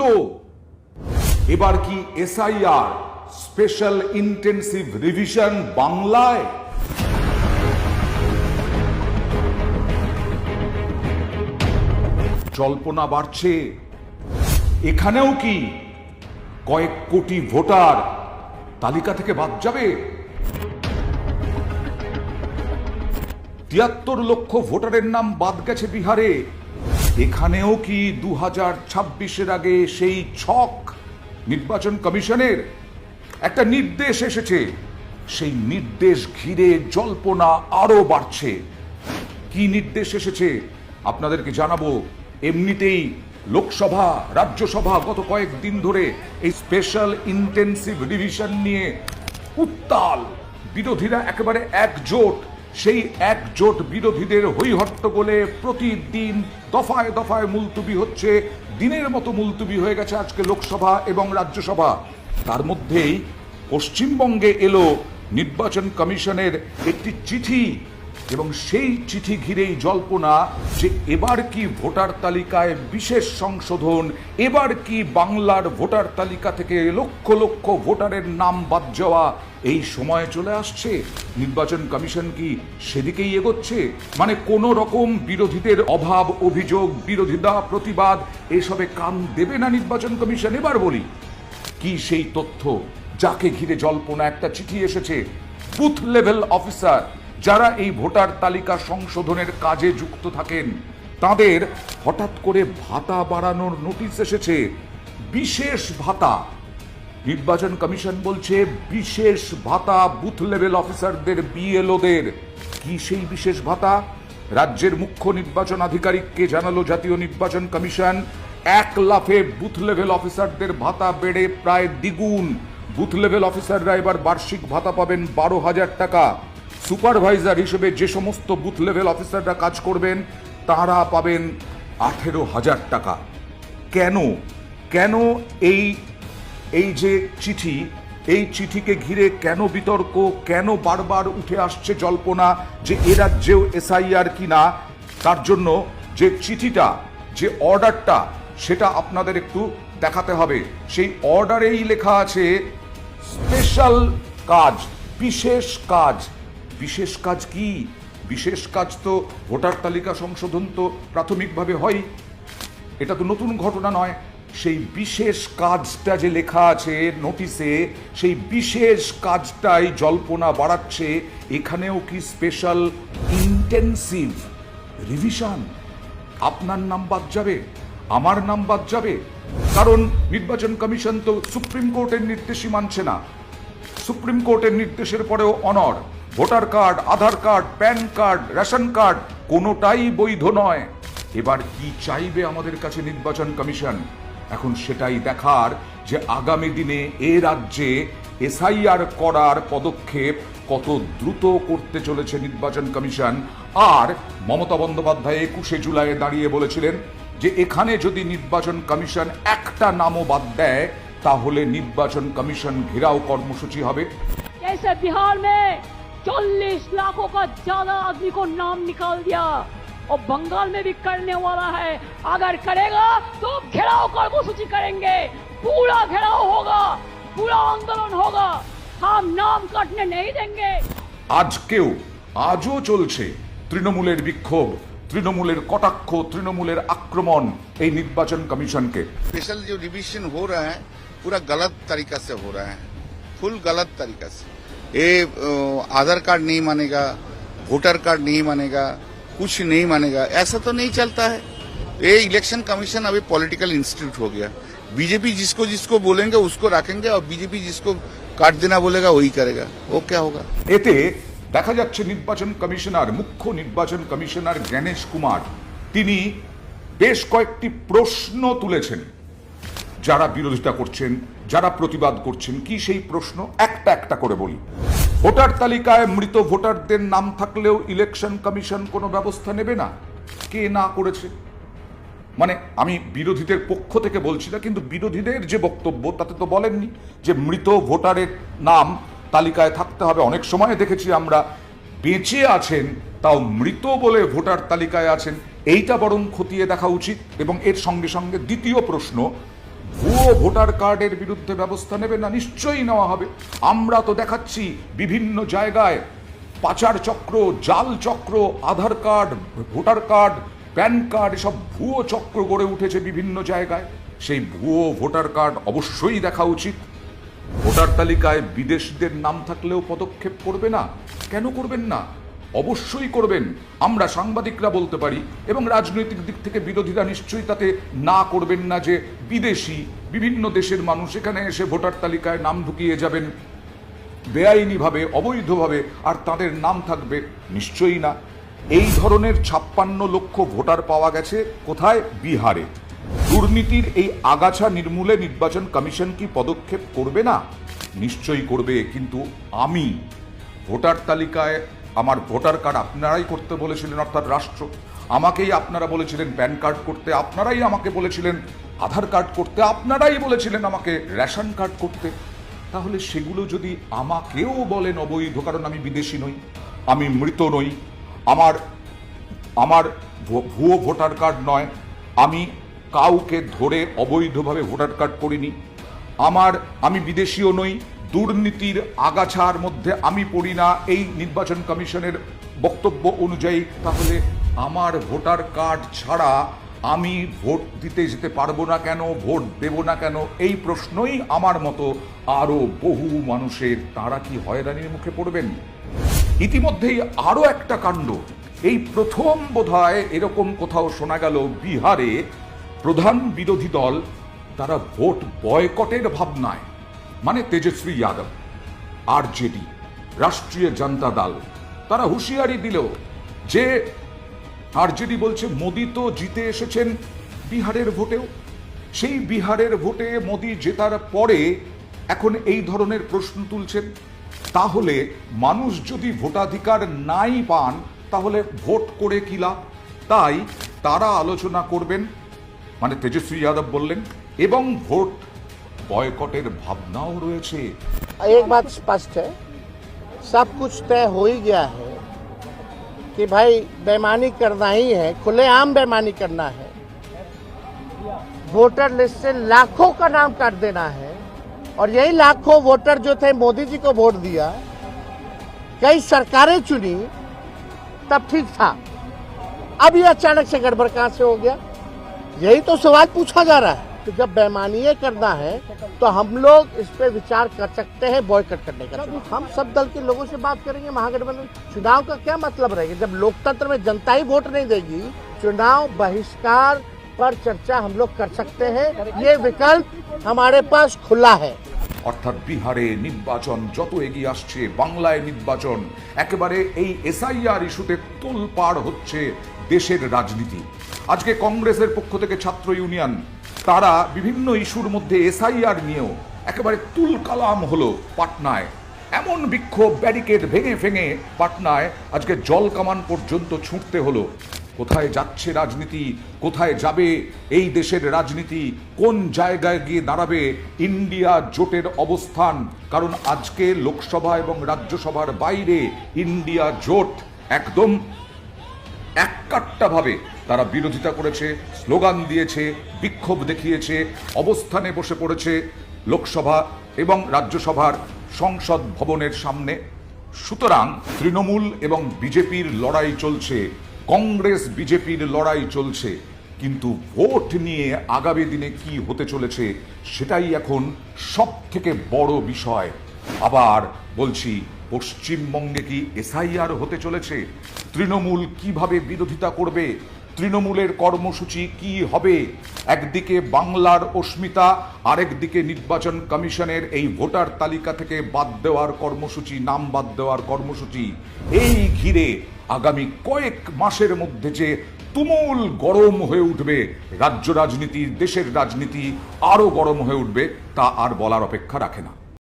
কাণ্ড এবার কি এসআইআর, স্পেশাল ইন্টেন্সিভ রিভিশন বাংলায়? জল্পনা বাড়ছে। এখানেও কি কয়েক কোটি ভোটার তালিকা থেকে বাদ যাবে? তিয়াত্তর লক্ষ ভোটারের নাম বাদ গেছে বিহারে। এখানেও কি দু হাজার ছাব্বিশের আগে সেই ছক নির্বাচন কমিশনের একটা নির্দেশ এসেছে? সেই নির্দেশ ঘিরে জল্পনা আরও বাড়ছে। কি নির্দেশ এসেছে? আপনাদেরকে জানাব, এমনিতেই লোকসভা, রাজ্যসভা গত কয়েকদিন ধরে এই স্পেশাল ইন্টেন্সিভ রিভিশন নিয়ে উত্তাল। বিরোধীরা একেবারে একজোট। সেই একজোট বিরোধীদের হৈহট্টগোলে প্রতিদিন দফায় দফায় মুলতুবি হচ্ছে। দিনের মতো মুলতুবি হয়ে গেছে আজকে লোকসভা এবং রাজ্যসভা। তার মধ্যেই পশ্চিমবঙ্গে এলো নির্বাচন কমিশনের একটি চিঠি। এবং সেই চিঠি ঘিরেই জল্পনা যে এবার কি ভোটার তালিকায় বিশেষ সংশোধন, এবার কি বাংলার ভোটার তালিকা থেকে লক্ষ লক্ষ ভোটারের নাম বাদ যাওয়া, এই সময়ে চলে আসছে। নির্বাচন কমিশন কি সেদিকেই এগোচ্ছে? মানে কোন রকম বিরোধীদের অভাব, অভিযোগ, বিরোধিতা, প্রতিবাদ, এসবে কান দেবে না নির্বাচন কমিশন এবার বলি? কি সেই তথ্য? যাকে ঘিরে জল্পনা একটা চিঠি এসেছে, বুথ লেভেল অফিসার। যারা এই ভোটার তালিকা সংশোধনের কাজে যুক্ত থাকেন, তাদের হঠাৎ করে ভাতা বাড়ানোর নোটিশ এসেছে। বিশেষ ভাতা। নির্বাচন কমিশন বলছে, বিশেষ ভাতা বুথ লেভেল অফিসারদের, বিএলওদের। কি সেই বিশেষ ভাতা? রাজ্যের মুখ্য নির্বাচন আধিকারিককে জানালো জাতীয় নির্বাচন কমিশন? এক লাফে বুথ লেভেল অফিসারদের ভাতা বেড়ে প্রায় দ্বিগুণ। বুথ লেভেল অফিসাররা এবার বার্ষিক ভাতা পাবেন বারো হাজার টাকা। সুপারভাইজার হিসেবে যে সমস্ত বুথ লেভেল অফিসাররা কাজ করবেন, তারা পাবেন আঠেরো হাজার টাকা। কেন? কেন এই এই যে চিঠি, এই চিঠিকে ঘিরে কেন বিতর্ক, কেন বারবার উঠে আসছে জল্পনা যে এ রাজ্যেও এসআইআর কি না তার জন্য যে চিঠিটা, যে অর্ডারটা, সেটা আপনাদের একটু দেখাতে হবে। সেই অর্ডারেই লেখা আছে, স্পেশাল কাজ, বিশেষ কাজ। বিশেষ কাজ কি? বিশেষ কাজ তো ভোটার তালিকা সংশোধন তো প্রাথমিকভাবে হয়। এটা তো নতুন ঘটনা নয়। সেই বিশেষ কাজটা যে লেখা আছে নোটিশে, সেই বিশেষ কাজটাই জল্পনা বাড়াচ্ছে। এখানেও কি স্পেশাল ইন্টেন্সিভ রিভিশন? আপনার নাম বাদ যাবে, আমার নাম বাদ যাবে। কারণ নির্বাচন কমিশন তো সুপ্রিম কোর্টের নির্দেশই মানছে না। সুপ্রিম কোর্টের নির্দেশের পরেও অনর voter card, Aadhaar card, PAN card, ration card, কোনোটাই বৈধ নয়। এবার কি চাইবে আমাদের কাছে নির্বাচন কমিশন? এখন সেটাই দেখার যে আগামী দিনে এ রাজ্যে এসআইআর করার পদক্ষেপ কত দ্রুত করতে চলেছে নির্বাচন কমিশন। আর মমতা বন্দ্যোপাধ্যায় একুশে জুলাইয়ে দাঁড়িয়ে বলেছিলেন যে এখানে যদি নির্বাচন কমিশন একটা নামও বাদ দেয়, তাহলে নির্বাচন কমিশন ঘেরাও কর্মসূচি হবে। বিহার में 40 लाखों का ज्यादा आदमी को नाम निकाल दिया और बंगाल में भी करने वाला है अगर करेगा तो घेराव कर्मसूची करेंगे पूरा घेराव होगा पूरा आंदोलन होगा हम नाम कटने नहीं देंगे আজকেও আজও চলছে তৃণমূলের বিক্ষোভ তৃণমূলের কটাক্ষ তৃণমূলের আক্রমণ এই নির্বাচন কমিশনকে स्पेशल जो रिविजन हो रहा है पूरा गलत तरीका से हो रहा है फुल गलत तरीका से ये अ, आधार कार्ड नहीं मानेगा वोटर कार्ड नहीं मानेगा कुछ नहीं मानेगा ऐसा तो नहीं चलता है ये इलेक्शन कमीशन अभी पॉलिटिकल इंस्टीट्यूट हो गया बीजेपी जिसको जिसको बोलेंगे उसको रखेंगे और बीजेपी जिसको काट देना बोलेगा वही करेगा वो क्या होगा এতে দেখা যাচ্ছে নির্বাচন কমিশনার মুখ্য নির্বাচন কমিশনার জ্ঞানেশ কুমার তিনি বেশ কয়েকটি প্রশ্ন তুলেছেন যারা বিরোধিতা করছেন, যারা প্রতিবাদ করছেন, কি সেই প্রশ্ন? একটা একটা করে বলি। ভোটার তালিকায় মৃত ভোটারদের নাম থাকলেও ইলেকশন কমিশন কোনো ব্যবস্থা নেবে না? কে না করেছে? মানে আমি বিরোধীদের পক্ষ থেকে বলছি না, কিন্তু বিরোধীদের যে বক্তব্য, তাতে তো বলেননি যে মৃত ভোটারের নাম তালিকায় থাকতে হবে। অনেক সময় দেখেছি আমরা, বেঁচে আছেন, তাও মৃত বলে ভোটার তালিকায় আছেন। এইটা বরং খতিয়ে দেখা উচিত এবং এর সঙ্গে সঙ্গে দ্বিতীয় প্রশ্ন ভুয়ো ভোটার কার্ডের বিরুদ্ধে ব্যবস্থা নেবে না, নিশ্চয়ই নেওয়া হবে। আমরা তো দেখাচ্ছি বিভিন্ন জায়গায় পাচার চক্র, জাল চক্র, Aadhaar card, voter card, PAN card, এসব ভুয়ো চক্র গড়ে উঠেছে বিভিন্ন জায়গায়। সেই ভুয়ো ভোটার কার্ড অবশ্যই দেখা উচিত। ভোটার তালিকায় বিদেশিদের নাম থাকলেও পদক্ষেপ করবে না। কেন করবেন না? অবশ্যই করবেন। আমরা সাংবাদিকরা বলতে পারি এবং রাজনৈতিক দিক থেকে বিরোধীরা নিশ্চয়ই তাতে না করবেন না যে বিদেশি, বিভিন্ন দেশের মানুষ এখানে এসে ভোটার তালিকায় নাম ঢুকিয়ে যাবেন। বেআইনিভাবে, অবৈধভাবে, আর তাদের নাম থাকবে? নিশ্চয়ই না। এই ধরনের ছাপ্পান্ন লক্ষ ভোটার পাওয়া গেছে কোথায়? বিহারে। দুর্নীতির এই আগাছা নির্মূলে নির্বাচন কমিশন কি পদক্ষেপ করবে না? নিশ্চয়ই করবে, কিন্তু আমি। ভোটার তালিকায় আমার ভোটার কার্ড আপনারাই করতে বলেছিলেন, অর্থাৎ রাষ্ট্র। আমাকেই আপনারা বলেছিলেন প্যান কার্ড করতে, আপনারাই আমাকে বলেছিলেন আধার কার্ড করতে, আপনারাই বলেছিলেন আমাকে রেশন কার্ড করতে। তাহলে সেগুলো যদি আমাকেও বলেন অবৈধ, কারণ আমি বিদেশি নই, আমি মৃত নই, আমার আমার ভুয়ো ভোটার কার্ড নয়, আমি কাউকে ধরে অবৈধভাবে ভোটার কার্ড করিনি, আমার, আমি বিদেশিও নই দুর্নীতির আগাছার মধ্যে আমি পড়ি না এই নির্বাচন কমিশনের বক্তব্য অনুযায়ী, তাহলে আমার ভোটার কার্ড ছাড়া আমি ভোট দিতে যেতে পারব না কেন, ভোট দেব না কেন? এই প্রশ্নই আমার মতো আরও বহু মানুষের। তারা কি হয়রানির মুখে পড়বেন? ইতিমধ্যেই আরও একটা কাণ্ড। এই প্রথম বোধহয় এরকম কোথাও শোনা গেল, বিহারে প্রধান বিরোধী দল, তারা ভোট বয়কটের ভাবনায়। মানে তেজস্বী যাদব। আরজেডি রাষ্ট্রীয় জনতা দল। তারা হুঁশিয়ারি দিল যে আরজেডি বলছে, মোদি তো জিতে এসেছেন বিহারের ভোটেও। সেই বিহারের ভোটে মোদি জেতার পরে এখন এই ধরনের প্রশ্ন তুলছেন। তাহলে মানুষ যদি ভোটাধিকার নাই পান, তাহলে ভোট করে কি লাভ? তাই তারা আলোচনা করবেন মানে তেজস্বী যাদব বললেন, এবং ভোট বয়কটের ভাবনাও রয়েছে एक बात स्पष्ट है सब कुछ तय हो ही गया है कि भाई बेईमानी करना ही है खुलेआम बेईमानी करना है वोटर लिस्ट से लाखों का नाम काट देना है और यही लाखों वोटर जो थे मोदी जी को वोट दिया कई सरकारें चुनी तब ठीक था अब ये अचानक से गड़बड़ कहां से हो गया यही तो सवाल पूछा जा रहा है कि जब बेमानी करना है तो हम लोग इस पे विचार कर सकते हैं बॉयकट करने का हम सब दल के लोगों से बात करेंगे महागठबंधन चुनाव का क्या मतलब रहेगा जब लोकतंत्र में जनता ही वोट नहीं देगी चुनाव बहिष्कार पर चर्चा हम लोग कर सकते हैं ये विकल्प हमारे पास खुला है অর্থাৎ বিহারে নির্বাচন যত এগিয়ে আসছে বাংলায় নির্বাচন একেবারে এই এসআইআর ইস্যুতে তোলপাড় হচ্ছে দেশের রাজনীতি আজকে কংগ্রেসের পক্ষ থেকে ছাত্র ইউনিয়ন তারা বিভিন্ন ইস্যুর মধ্যে এসআইআর নিয়েও একেবারে তুল কালাম হলো পাটনায়। এমন বিক্ষোভ ব্যারিকেড ভেঙে ভেঙে পাটনায় আজকে জল কামান পর্যন্ত ছুঁটতে হলো। কোথায় যাচ্ছে রাজনীতি, কোথায় যাবে এই দেশের রাজনীতি, কোন জায়গায় গিয়ে দাঁড়াবে ইন্ডিয়া জোটের অবস্থান? কারণ আজকে লোকসভা এবং রাজ্যসভার বাইরে ইন্ডিয়া জোট একদম এককাট্টাভাবে তারা বিরোধিতা করেছে, স্লোগান দিয়েছে, বিক্ষোভ দেখিয়েছে, অবস্থানে বসে পড়েছে লোকসভা এবং রাজ্যসভার সংসদ ভবনের সামনে। সুতরাং তৃণমূল এবং বিজেপির লড়াই চলছে, কংগ্রেস, বিজেপির লড়াই চলছে, কিন্তু ভোট নিয়ে আগামী দিনে কি হতে চলেছে সেটাই এখন সব থেকে বড় বিষয়। আবার বলছি, পশ্চিমবঙ্গে কি এসআইআর হতে চলেছে? তৃণমূল কীভাবে বিরোধিতা করবে? তৃণমূলের কর্মসূচি কি হবে? একদিকে বাংলার অস্মিতা, আরেকদিকে নির্বাচন কমিশনের এই ভোটার তালিকা থেকে বাদ দেওয়ার কর্মসূচি, নাম বাদ দেওয়ার কর্মসূচি। এই ঘিরে আগামী কয়েক মাসের মধ্যে যে তুমুল গরম হয়ে উঠবে, রাজ্য রাজনীতি, দেশের রাজনীতি আরও গরম হয়ে উঠবে, তা আর বলার অপেক্ষা রাখে না।